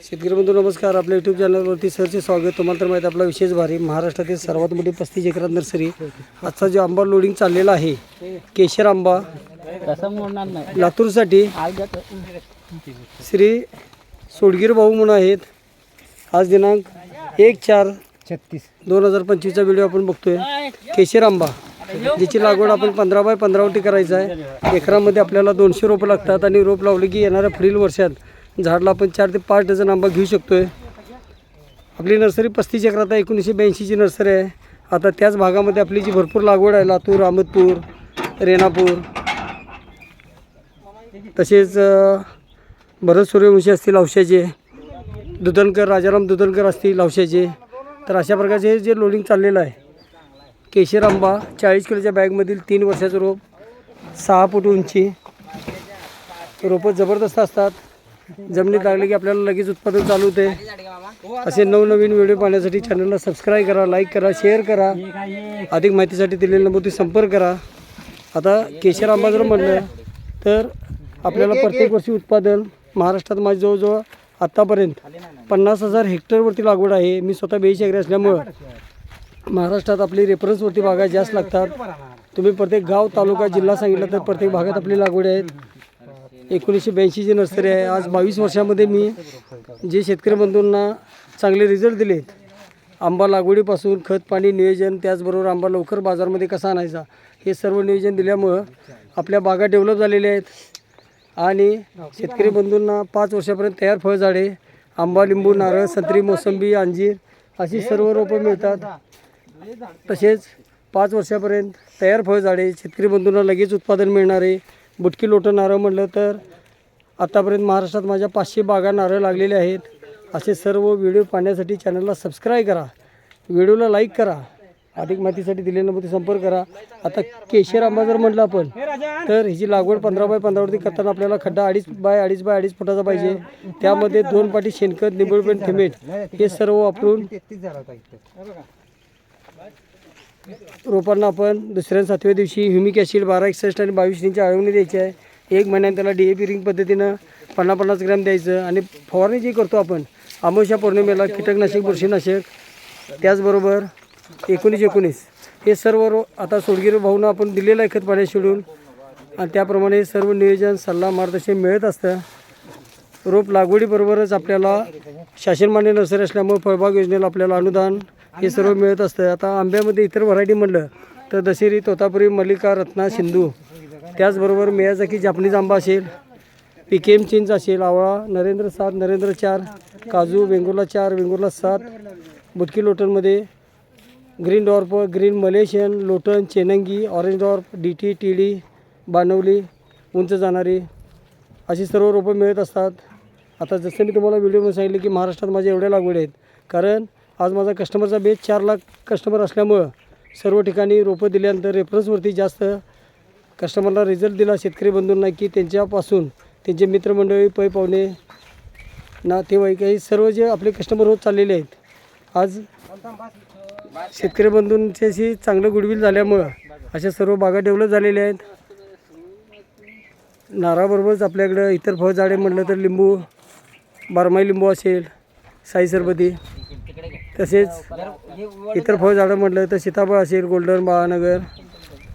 शेतकरी बंधू नमस्कार. आपल्या यूट्यूब चॅनलवरती सरचे स्वागत. तुम्हाला तर माहिती आहे, आपला विशेष भारी महाराष्ट्रातील सर्वात मोठी पस्तीस एकरात नर्सरी. आजचा जो आंबा लोडिंग चाललेला आहे केशर आंबा लातूरसाठी श्री सोडगीर भाऊ म्हणून आहेत. आज दिनांक एक चार छत्तीस. दोन हजार पंचवीसचा व्हिडिओ आपण बघतोय. केशर आंबा ज्याची लागवड आपण पंधरा बाय पंधरावरती करायचं आहे. एकरामध्ये आपल्याला दोनशे रोपं लागतात आणि रोप लावले की येणाऱ्या पुढील वर्षात झाडला आपण चार ते पाच डझन आंबा घेऊ शकतो आहे आपली नर्सरी पस्तीस एकरात आहे एकोणीसशे ब्याऐंशीची नर्सरी आहे. आता त्याच भागामध्ये आपली जी भरपूर लागवड आहे लातूर अहमदपूर रेणापूर तसेच भरत सूर्यवंशी असतील औषधाचे दुधनकर राजाराम दुधनकर असतील औषधाचे तर अशा प्रकारचे जे लोडिंग चाललेलं आहे. केशर आंबा चाळीस किलोच्या बॅगमधील तीन वर्षाचं रोप सहा फूट उंची रोपं जबरदस्त असतात. जमिनीत लागले की आपल्याला लगेच उत्पादन चालू होते. असे नवनवीन व्हिडिओ पाहण्यासाठी चॅनलला सबस्क्राईब करा लाईक करा शेअर करा. अधिक माहितीसाठी दिलेल्या नंबरती संपर्क करा. आता केशर आंबा जर म्हणलं तर आपल्याला प्रत्येक वर्षी उत्पादन महाराष्ट्रात माझी जवळजवळ आत्तापर्यंत पन्नास हजार हेक्टरवरती लागवड आहे. मी स्वतः बेईश एकरे असल्यामुळं महाराष्ट्रात आपली रेफरन्सवरती बागा जास्त लागतात. तुम्ही प्रत्येक गाव तालुका जिल्हा सांगितलं तर प्रत्येक भागात आपली लागवड आहेत एकोणीसशे ब्याऐंशीची नर्सरी आहे आज बावीस वर्षामध्ये मी जे शेतकरी बंधूंना चांगले रिझल्ट दिलेत आंबा लागवडीपासून खत पाणी नियोजन त्याचबरोबर आंबा लवकर बाजारमध्ये कसा आणायचा हे सर्व नियोजन दिल्यामुळं आपल्या बागा डेव्हलप झालेल्या आहेत. आणि शेतकरी बंधूंना पाच वर्षापर्यंत तयार फळझाडे आंबा लिंबू नारळ संत्री मोसंबी अंजीर अशी सर्व रोपं मिळतात. तसेच पाच वर्षापर्यंत तयार फळझाडे शेतकरी बंधूंना लगेच उत्पादन मिळणारे बुटकी लोटं नारळ म्हटलं तर आतापर्यंत महाराष्ट्रात माझ्या पाचशे बागा नारळ लागलेले आहेत. असे सर्व व्हिडिओ पाहण्यासाठी चॅनलला सबस्क्राईब करा. व्हिडिओला लाईक करा. अधिक माहितीसाठी दिलेल्या नंबरती संपर्क करा. आता केशर आंबा जर म्हटलं आपण तर हिची लागवड पंधरा बाय पंधरावरती करताना आपल्याला खड्डा अडीच बाय अडीच बाय अडीच फुटाचा पाहिजे. त्यामध्ये दोन पाटी शेणखत निंबळपेंट थिमेट हे सर्व वापरून रोपांना आपण दुसऱ्या सातव्या दिवशी ह्युमिक ॲसिड बारा एकसष्ट आणि बावीस इंची आळवणी द्यायची आहे. एक महिन्यात त्याला डी ए पी रिंग पद्धतीनं पन्नास पन्नास ग्रॅम द्यायचं आणि फवारणी जी करतो आपण अमावस्या पौर्णिमेला कीटकनाशक बुरशीनाशक त्याचबरोबर एकोणीस एकोणीस हे सर्व रो आता सोडगिरी भाऊनं आपण दिलेलं आहे खत पाण्यात शेड्यूल आणि त्याप्रमाणे सर्व नियोजन सल्ला मार्गदर्शन मिळत असतं. रोप लागवडीबरोबरच आपल्याला शासनमान्य नर्सरी असल्यामुळे फळबाग योजनेला आपल्याला अनुदान हे सर्व मिळत असतं आता आंब्यामध्ये इतर व्हरायटी म्हटलं तर दशेरी तोतापुरी मल्लिका रत्ना सिंधू. त्याचबरोबर मियाजाकी जापनीज आंबा असेल पिकेम चिंच असेल आवळा नरेंद्र सात नरेंद्र चार काजू वेंगुर्ला चार वेंगुर्ला सात बुटकी लोटनमध्ये ग्रीन डॉर्प ग्रीन मलेशियन लोटन चेनंगी orange dwarf D T T D Banawali उंच जाणारी अशी सर्व रोपं मिळत असतात. आता जसं मी तुम्हाला व्हिडिओमध्ये सांगितलं की महाराष्ट्रात माझ्या एवढ्या लागवड आहेत. कारण आज माझा कस्टमरचा बेस चार लाख कस्टमर असल्यामुळं सर्व ठिकाणी रोपं दिल्यानंतर रेफरन्सवरती जास्त कस्टमरला रिझल्ट दिला शेतकरी बंधूंना की त्यांच्यापासून त्यांचे मित्रमंडळी पै पाहुणे नातेवाईक हे सर्व जे आपले कस्टमर होत चाललेले आहेत. आज शेतकरी बंधूंच्याशी चांगलं गुडविल झाल्यामुळं अशा सर्व बागा डेव्हलप झालेल्या आहेत. नारळाबरोबरच आपल्याकडं इतर फळझाडे म्हटलं तर लिंबू बारमाही लिंबू असेल साई सरबती. तसेच इतर फळझाडं म्हटलं तर सीताफळ असेल गोल्डन महानगर.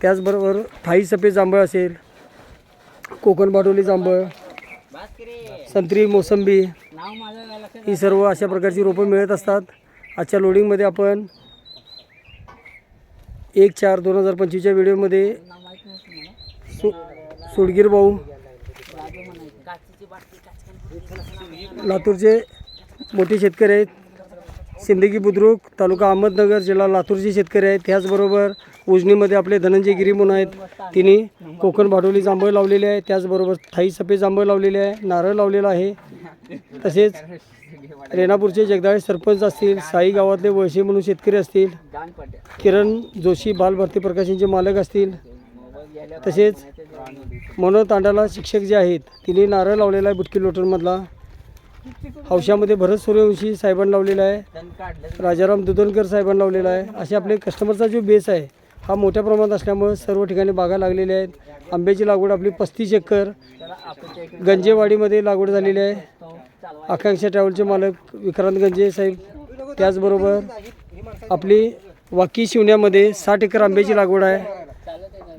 त्याचबरोबर थाई सफेद जांभळ असेल कोकण बाटोली जांभळ संत्री मोसंबी ही सर्व अशा प्रकारची रोपं मिळत असतात. आजच्या लोडिंगमध्ये आपण एक चार दोन हजार पंचवीसच्या व्हिडिओमध्ये सु सुडगीर सोडगीर भाऊ लातूरचे मोठे शेतकरी आहेत. सिंदगी बुद्रुक तालुका अहमदनगर जिल्हा लातूरचे शेतकरी आहेत त्याचबरोबर उजनीमध्ये आपले धनंजय गिरी म्हणून आहेत. तिने कोकण भाडोली जांभळ लावलेले आहे त्याचबरोबर थाई सफेद जांभळ लावलेले आहे नारळ लावलेला आहे. तसेच रेणापूरचे जगदाळे सरपंच असतील साई गावातले वळसे म्हणून शेतकरी असतील किरण जोशी बालभारती प्रकाशनचे मालक असतील. तसेच मनोज तांडाला शिक्षक जे आहेत तिने नारळ लावलेला आहे बुटकी लोटरमधला. हौशामध्ये भरत सूर्यवंशी साहेबान लावलेला आहे. राजाराम दुधनकर साहेबान लावलेला आहे. असे आपले कस्टमरचा जो बेस आहे हा मोठ्या प्रमाणात असल्यामुळे सर्व ठिकाणी बागा लागलेल्या आहेत. आंब्याची लागवड आपली पस्तीस एकर. गंजेवाडीमध्ये लागवड झालेली आहे. आकांक्षा ट्रॅव्हलचे मालक विक्रांत गंजे साहेब. त्याचबरोबर आपली वाकी शिवण्यामध्ये साठ एकर आंब्याची लागवड आहे.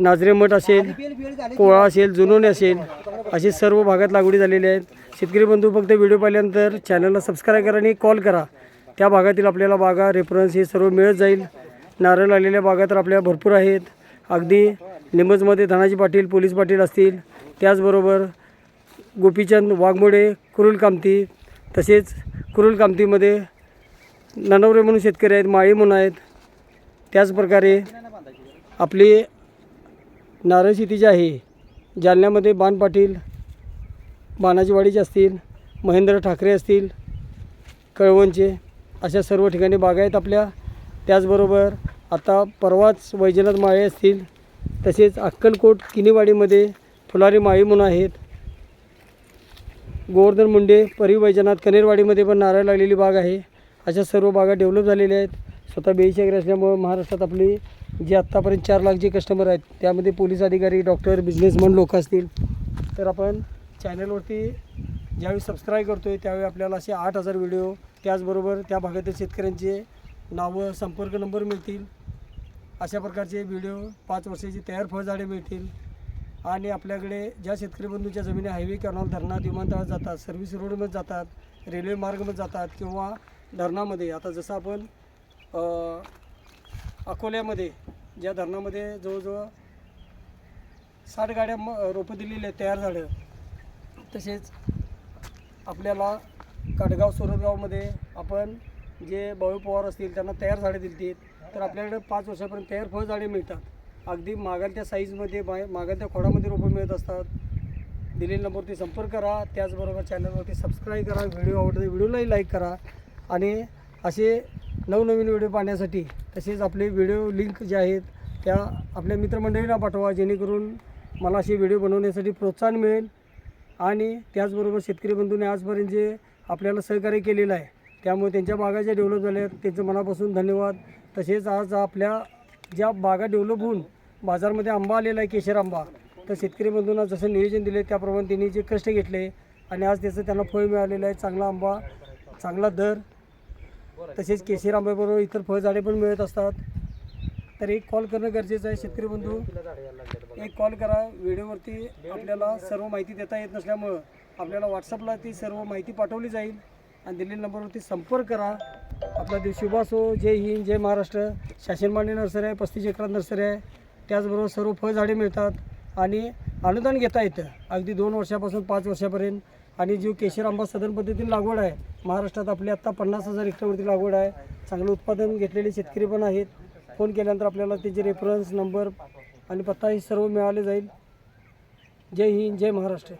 नाजरेमठ असेल कोळा असेल जुनोने असेल असे सर्व भागात लागवडी झालेली आहेत. शेतकरी बंधू फक्त व्हिडिओ पाहिल्यानंतर चॅनलला सबस्क्राईब करा आणि कॉल करा. त्या भागातील आपल्याला बागा रेफरन्स हे सर्व मिळत जाईल. नारळ आलेल्या बागा तर आपल्या भरपूर आहेत. अगदी निमजमध्ये धनाजी पाटील पोलीस पाटील असतील. त्याचबरोबर गोपीचंद वाघमोडे कुरुल कामती तसेच कुरुल कामतीमध्ये ननवरे म्हणून शेतकरी आहेत माळी म्हणून आहेत. त्याचप्रकारे आपली नारळ शेती जी आहे जालन्यामध्ये बाण पाटील बानाजीवाडीचे असतील महेंद्र ठाकरे असतील कळवणचे अशा सर्व ठिकाणी बागा आहेत आपल्या. त्याचबरोबर आता परवाच वैजनाथ माळे असतील तसेच अक्कलकोट किनीवाडीमध्ये फुलारी माळी म्हणून आहेत. गोवर्धन मुंडे परी वैजनाथ कनेरवाडीमध्ये पण नारळ लागलेली बाग आहे. अशा सर्व बागा डेव्हलप झालेल्या आहेत. स्वतः बेईशी वगैरे असल्यामुळं महाराष्ट्रात आपली जे आत्तापर्यंत चार लाख जे कस्टमर आहेत त्यामध्ये पोलीस अधिकारी डॉक्टर बिझनेसमन लोक असतील. तर आपण चॅनलवरती ज्यावेळी सबस्क्राईब करतो आहे त्यावेळी आपल्याला असे आठ हजार व्हिडिओ त्याचबरोबर त्या भागातील शेतकऱ्यांचे नावं संपर्क नंबर मिळतील. अशा प्रकारचे व्हिडिओ पाच वर्षाची तयार फळझाडे मिळतील. आणि आपल्याकडे ज्या शेतकरी बंधूच्या जमिनी हायवे कॅनॉल धरणात विमानतळात जातात सर्व्हिस रोडमध्ये जातात रेल्वे मार्गमध्ये जातात किंवा धरणामध्ये. आता जसं आपण अकोल्यामध्ये ज्या धरणामध्ये जवळजवळ साठ गाड्या म रोपं दिलेली आहेत तयार झाडं तसेच आपल्याला काटगाव सोरगावमध्ये आपण जे बळू पवार असतील त्यांना तयार झाडे दिली तर आपल्याकडे पाच वर्षापर्यंत तयार फळझाडे मिळतात. अगदी मागाल त्या साईजमध्ये बाय मागाल त्या खोडामध्ये रोपं मिळत असतात. दिलेल्या नंबरवरती संपर्क करा. त्याचबरोबर चॅनलवरती सबस्क्राईब करा. व्हिडिओ आवडते व्हिडिओलाही लाईक करा. आणि असे नवनवीन व्हिडिओ पाहण्यासाठी तसेच आपले व्हिडिओ लिंक जे आहेत त्या आपल्या मित्रमंडळींना पाठवा. जेणेकरून मला असे व्हिडिओ बनवण्यासाठी प्रोत्साहन मिळेल. आणि त्याचबरोबर शेतकरी बंधूंनी आजपर्यंत जे आपल्याला सहकार्य केलेलं आहे त्यामुळे त्यांच्या बागा ज्या डेव्हलप झाल्या आहेत त्यांचं मनापासून धन्यवाद. तसेच आज आपल्या ज्या बागा डेव्हलप होऊन बाजारमध्ये आंबा आलेला आहे केशर आंबा तर शेतकरी बंधूंना जसं नियोजन दिले त्याप्रमाणे त्यांनी जे कष्ट घेतले आणि आज त्याचं त्यांना फळ मिळालेलं आहे चांगला आंबा चांगला दर तसेच केशर आंब्याबरोबर इतर फळझाडे पण मिळत असतात. तर एक कॉल करणं गरजेचं आहे शेतकरी बंधू. एक कॉल करा. व्हिडिओवरती आपल्याला सर्व माहिती देता येत नसल्यामुळं आपल्याला व्हॉट्सअपला ती सर्व माहिती पाठवली जाईल आणि दिलेल्या नंबरवरती संपर्क करा. आपला देव शुभ असो जय हिंद जय महाराष्ट्र. शासनमान्य नर्सरी आहे पस्तीस एकरात नर्सरी आहे. त्याचबरोबर सर्व फळझाडे मिळतात आणि अनुदान घेता येतं. अगदी दोन वर्षापासून पाच वर्षापर्यंत. आणि जो केशर आंबा सदन पद्धतीने लागवड आहे महाराष्ट्रात आपली आत्ता पन्नास हजार हेक्टरवरती लागवड आहे. चांगलं उत्पादन घेतलेले शेतकरी पण आहेत. फोन केल्यानंतर आपल्याला त्याचे रेफरन्स नंबर आणि पत्ता हे सर्व मिळाले जाईल. जय हिंद जय महाराष्ट्र.